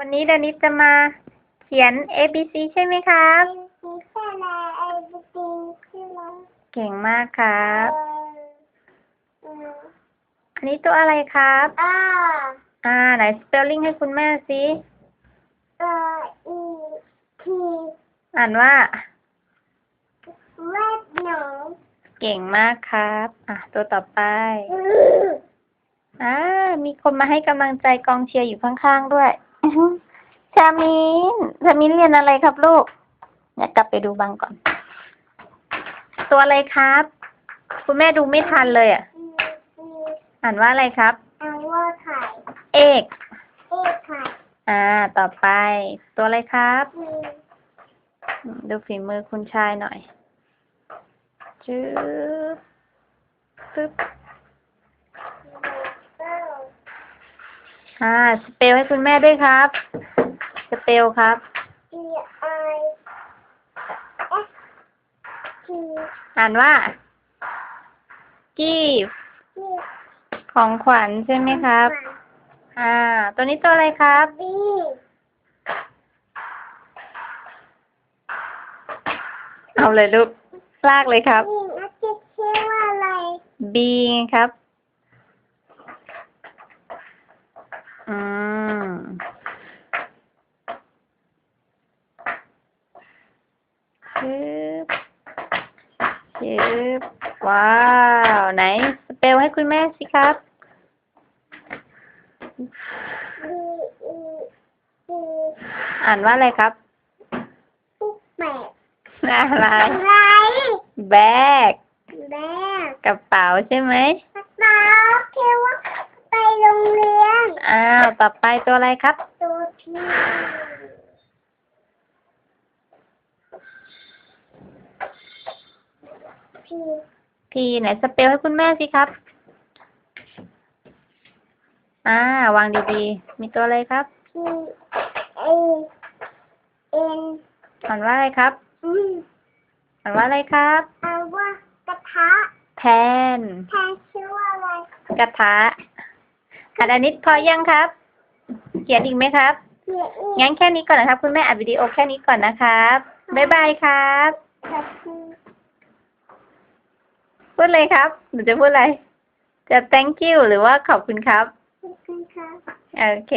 วันนี้เดนิสจะมาเขียน A B C ใช่ไหมครับมีแค่ไหนไอ้จริงใช่ไหมเก่งมากครับเอออันนี้ตัวอะไรครับ อ่าอ่า ไหนสเปลลิ่งให้คุณแม่สิเอออีทีอ่านว่า เวทหนูเก่งมากครับ อะ ตัวต่อไปอืออ่า มีคนมาให้กำลังใจกองเชียร์อยู่ข้างๆด้วย ชามินชามินเรียนอะไรครับลูกเดี๋ยวกลับไปดูบังก่อน ตัวอะไรครับ คุณแม่ดูไม่ทันเลยอะอีอีอ่านว่าอะไรครับอันว่าไข่ เอก เอกไข่ อ่า ต่อไป ตัวอะไรครับมีอืมดูฝีมือคุณชายหน่อยจื๊บปึ๊บ เก้า อ่าสเปลให้คุณแม่ด้วยครับ สเปลครับอีไอเอสทีอ่านว่า give นี่ของขวัญใช่ไหมครับ อ่า ตัวนี้ตัวอะไรครับบีเอาเลยลูกลากเลยครับ นี่นักจิตชื่อว่าอะไร B ครับ อืมชึบชึบว้าว ไหน สเปลให้คุณแม่สิครับบีอีบีอ่านว่าอะไรครับปุ๊บแบกอะไรอะไรแบกแบกกระเป๋าใช่ไหมป๊าแค่ว่าไปโรงเรียน อ้าว ต่อไปตัวอะไรครับ ตัวพี่พี่พีไหนสเปลให้คุณแม่สิครับ อ่า วางดีๆ มีตัวอะไรครับ พี่เอเอ็นอ่านว่าอะไรครับอืมอ่านว่าอะไรครับ เอาว่ากระทะแทนแทนชื่อว่าอะไร กระทะ อันอันนี้พอยังครับ เขียนอีกไหมครับเขียนอีกงั้นแค่นี้ก่อนนะครับ คุณแม่อัดวิดีโอแค่นี้ก่อนนะครับบ๊ายบายครับกระทะพูดเลยครับหนูจะพูดอะไร จะ thank you หรือว่าขอบคุณครับขอบคุณค่ะโอเค